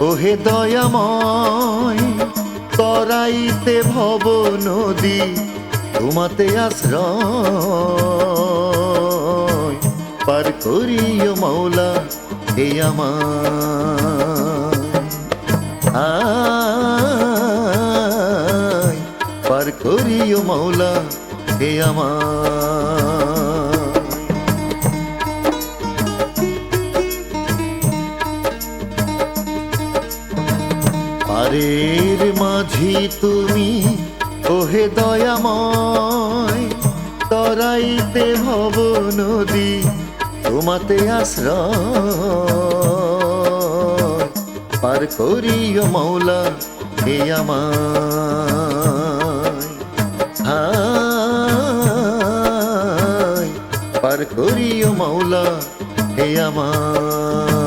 ওহে দয়াময়, তরাইতে ভব নদী, তোমাতে আশ্রয়। পার করিও মৌলা, হে আমার। পার করিও মৌলা, হে আমার। পারের মাঝি তুমি, ওহে দয়াময়, তরাইতে ভব নদী, তোমাতে আশ্রয়। পার করিও মৌলা হে আমায়। পার করিও মৌলা হে আমায়।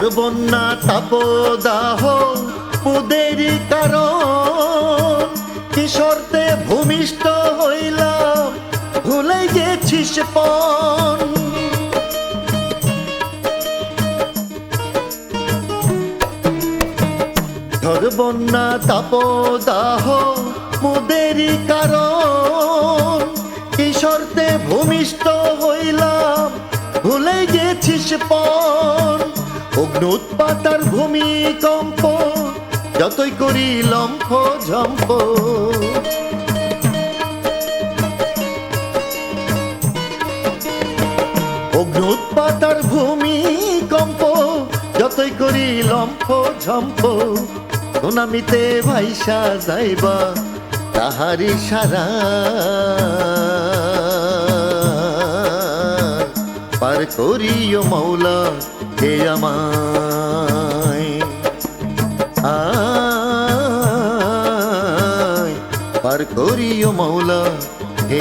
ঝড় বন্যা তাপদাহ পুদেরই কারণ। কিশোরতে ভূমিষ্ঠ হইলাম ভুলে গেছিস পণ। ঝড় বন্যা তাপদাহ মুদেরই কারণ। কিশোরতে ভূমিষ্ঠ হইলাম ভুলে গেছিস পণ। অগ্নুৎপাতার ভূমিকম্প যতই করি লম্ফ ঝম্প। অগ্নুৎপাতার ভূমিকম্প যতই করি লম্ফ ঝম্প। সুনামিতে ভাইসা যাইবা তাহারি সারা। পার করিও মৌলা হে আমায়? আয় পার করিও মৌলা হে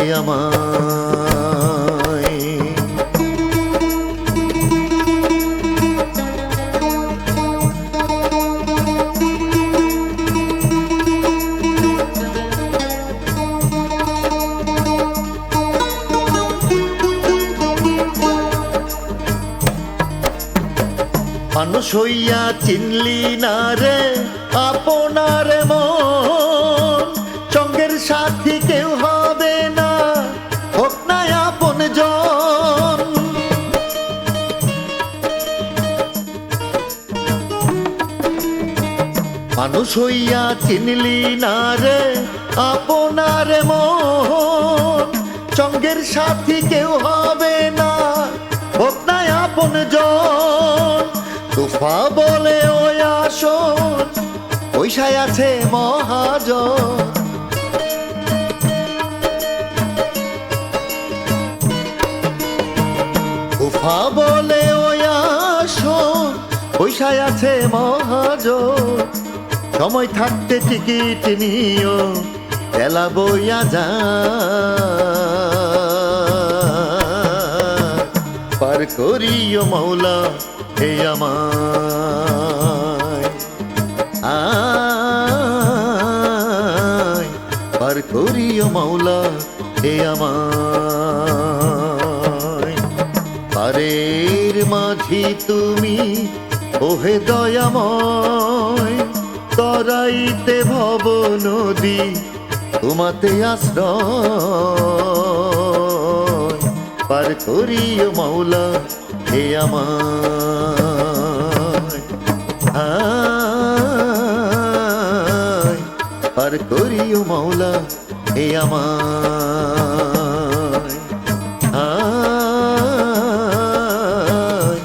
মানুষ হইয়া চিনলি না রে, আপনার মন। সঙ্গের সাথী কেউ হবে না, হোক না আপন জন। মানুষ হইয়া চিনলি না রে, আপনার মন। সঙ্গের সাথী কেউ হবে না, হোক না আপন জন। তুফা বলে, ওই আসন পয়সায় আছে মহাজন। বলে, ওই আসন পয়সায় আছে মহাজন। সময় থাকতে টিকিট নিও খেলা বইয়া যা করিও মৌলা, হে আমায়। আয় করিও মৌলা, হে আমায়। মাঝি তুমি, ওহে দয়াময়, তরাইতে ভব নদী, তোমাতে আশ্রয়। করিও মৌলা হে আয় পার করিও মৌলা হে আয়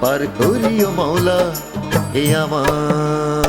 পার করিও মৌলা হে আমায়।